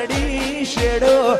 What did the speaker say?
શેરડી શેડો